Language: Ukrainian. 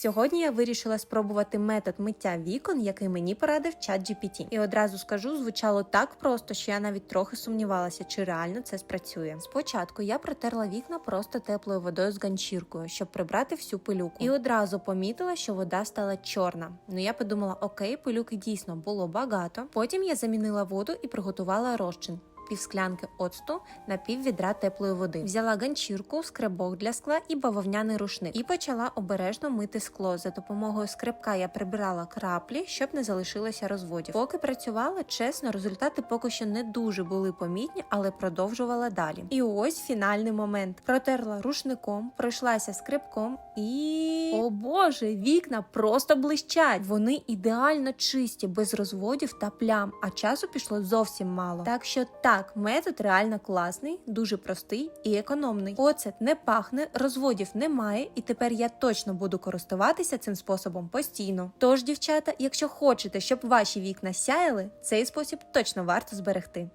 Сьогодні я вирішила спробувати метод миття вікон, який мені порадив чат GPT. І одразу скажу, звучало так просто, що я навіть трохи сумнівалася, чи реально це спрацює. Спочатку я протерла вікна просто теплою водою з ганчіркою, щоб прибрати всю пилюку. І одразу помітила, що вода стала чорна. Ну я подумала, окей, пилюки дійсно було багато. Потім я замінила воду і приготувала розчин. Півсклянки оцту на пів відра теплої води. Взяла ганчірку, скребок для скла і бавовняний рушник. І почала обережно мити скло. За допомогою скребка я прибирала краплі, щоб не залишилося розводів. Поки працювала, чесно, результати поки що не дуже були помітні, але продовжувала далі. І ось фінальний момент. Протерла рушником, пройшлася скребком і. О боже, вікна просто блищать. Вони ідеально чисті, без розводів та плям, а часу пішло зовсім мало. Так що так, метод реально класний, дуже простий і економний. Оцет не пахне, розводів немає, і тепер я точно буду користуватися цим способом постійно. Тож, дівчата, якщо хочете, щоб ваші вікна сяяли, цей спосіб точно варто зберегти.